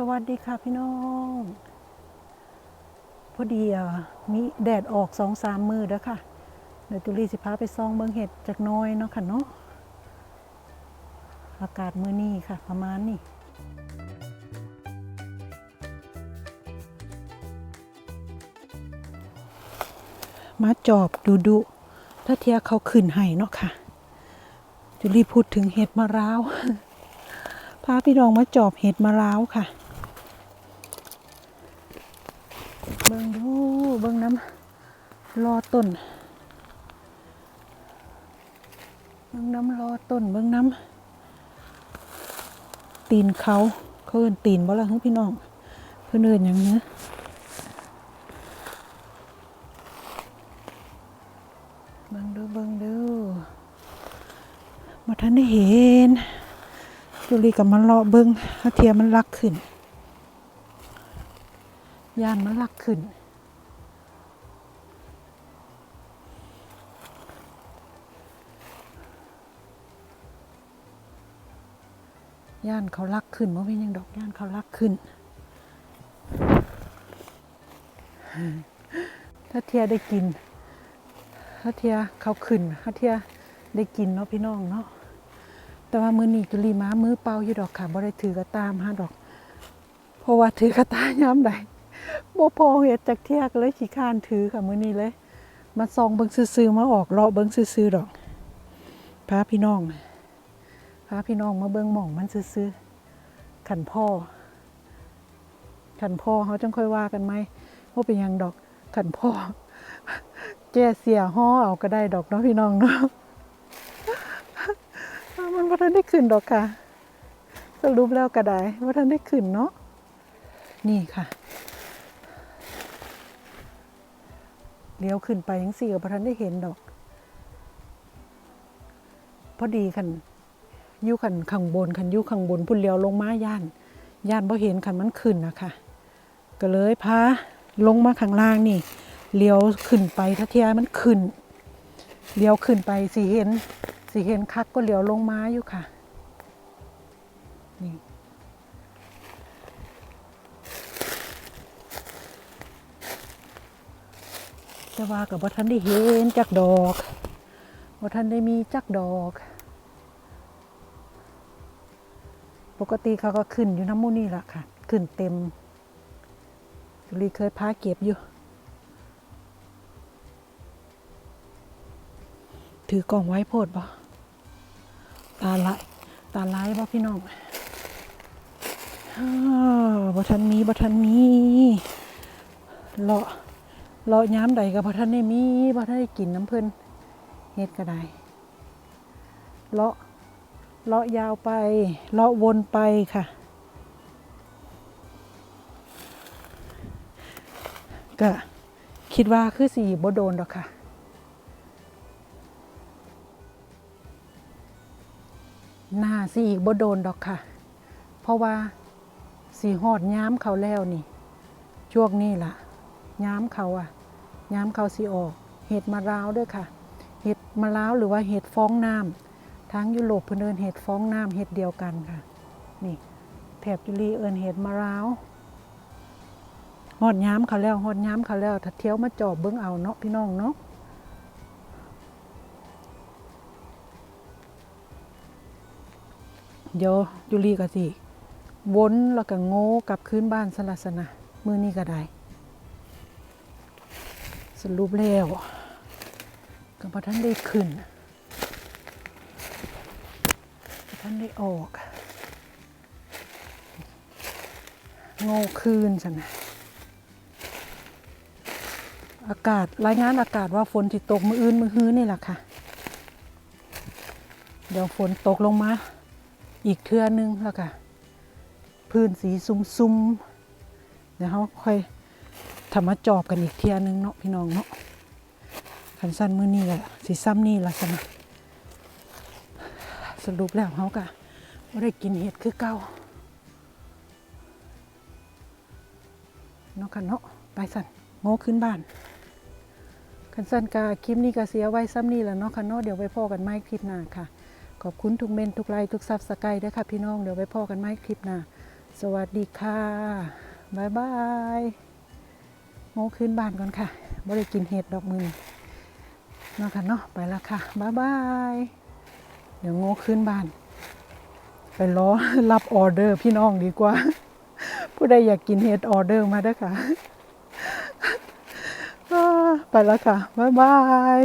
สวัสดีค่ะพี่น้อง พอดีอะมีแดดออกสองสามมือแล้วค่ะ เดี๋ยวตุลีสิพาไปซองเบิงเห็ดจากน้อยเนาะค่ะเนาะอากาศมือนี้ค่ะ ประมาณนี้มาจอบดูดูถ้าเทียเขาขึ้นให้เนาะค่ะจุลีพูดถึงเห็ดมะร้าวพาพี่น้องมาจอบเห็ดมะร้าวค่ะ เบิ่งดูเบิ่งน้ำรอต้นเบิ่งน้ำรอต้นเบิ่งน้ำตีนเขาเขาเอินตีนบ่ละเฮ้ยพี่น้อง เพื่อนเอินอย่างเนี้ยเบิ่งดูเบิ่งดูมาทันได้เห็นจุลีกับมันรอเบิ่งถ้าเทียมันลักขึ้น ยานมันลักขึ้น ย่านเขาลักขึ้นว่าเป็นยังดอกย่านเขาลักขึ้น ถ้าเทียได้กิน ถ้าเทียเขาขึ้น ถ้าเทียได้กินเนาะพี่น้องเนาะ แต่ว่ามือหนี้จุลีม้ามือเปล่าอยู่ดอกค่ะบ่ได้ถือกระตามหาดอก เพราะว่าถือกระตาย้ำใด บ่พอเฮ็ดจากเที่ยกเลยขี้ข้านถือค่ะมื้อนี้เลย มาซองเบิ่งซื่อๆมาออกเลาะเบิ่งซื่อๆดอกพาพี่น้องพาพี่น้องมาเบิ่งหม่องมันซื่อๆขันพ่อ ขันพ่อเขาจังค่อยว่ากันไหมว่าเป็นยังดอกขันพ่อแก้เสียห่อเอาก็ได้ดอกเนาะพี่น้องเนาะมันบ่ทันได้ขึ้นดอกค่ะสรุปแล้วก็ได้ว่าทันได้ขึ้นเนาะนี่ค่ะ เลี้ยวขึ้นไปยังสี่กับพระทันได้เห็นดอก พอดีคันอยุขันข้างบนคันอยุข้างบนพุ่นเลี้ยวลงมาย่าน ย่านพอเห็นคันมันขึ้นนะคะก็เลยพาลงมาข้างล่างนี่เลี้ยวขึ้นไปถ้าเทียมันขึ้นเลี้ยวขึ้นไปสีเห็นสีเห็นคักก็เลี้ยวลงมาอยู่ค่ะนี่ แต่ว่ากับว่าท่านได้เห็นจักดอกว่าท่านได้มีจักดอก ปกติเขาก็ขึ้นอยู่น้ำมูนี่แหละค่ะ ขึ้นเต็มจุลีเคยพาเก็บอยู่ ถือกล่องไว้โพดบ่ตาลายตาลายบ่พี่น้องอ้าบ่ทันมีบ่ทันมีเลาะ เลาะย้ำใดกับพระท่านได้มีพระท่านได้กินน้ำเพิ่นเฮ็ดก็ได้เลาะเลาะยาวไปเลาะวนไปค่ะก็คิดว่าคือสีบ่โดนดอกค่ะ หน้าสีอีกบ่โดนดอกค่ะ เพราะว่าสีหอดย้ำเขาแล้วนี่ช่วงนี้ล่ะ ย้ำเขาอะ ย้ำเขาสิออก เห็ดมะร้าวด้วยค่ะ เห็ดมะร้าวหรือว่าเห็ดฟ้องน้ำทั้งยุโรปเพิ่นเอินเห็ดฟ้องน้ำเห็ดเดียวกันค่ะ นี่แถบจุลีเอินเห็ดมะร้าวหอดย้ำเขาแล้วหอดย้ำเขาแล้วถ้าเที่ยวมาจอบเบิ้งเอาเนาะพี่น้องเนาะเดี๋ยวจุลีก็สิวนแล้วก็โง่กลับคืนบ้านสลัสนะมือนี้ก็ได้ สรุปแล้วก็พอท่านได้ขึ้นท่านได้ออกโง่คืนสันนะอากาศรายงานอากาศว่าฝนสิตกมืออื่นมือฮื้อนี่แหละค่ะ เดี๋ยวฝนตกลงมา อีกเทื่อนึงแล้วค่ะ พื้นสีซุ่มๆ เดี๋ยวเขาค่อย ทำมาจอบกันอีกเทียนึงเนาะพี่น้องเนาะขันสั้นมือนี่แหละสีซ้ำนี่ละสนะสรุปแล้วเขากะว่าได้กินเห็ดคือเก่าเนาะกันเนาะไปสั่นโง่ขึ้นบ้านขันสั้นกาคลิปนี้ก็เสียไว้ซ้ำนี่แหละเนาะค่ะเนาะเดี๋ยวไปพ่อกันไม่คลิปหน้าค่ะ ขอบคุณทุกเมนทุกไลค์ทุกซับสไครต์ด้วยค่ะพี่น้องเดี๋ยวไปพ่อกันไม่คลิปหน้าสวัสดีค่ะบายบาย ง่ขึ้นบ้านก่อนค่ะบ่ได้กินเห็ดดอกมือนี้เนาะค่ะเนาะไปแล้วค่ะบายบายเดี๋ยวโง่ขึ้นบ้าน ไปรอรับออเดอร์พี่น้องดีกว่า ผู้ใดอยากกินเห็ดออเดอร์มาเด้อค่ะ ไปแล้วค่ะ บ๊ายบาย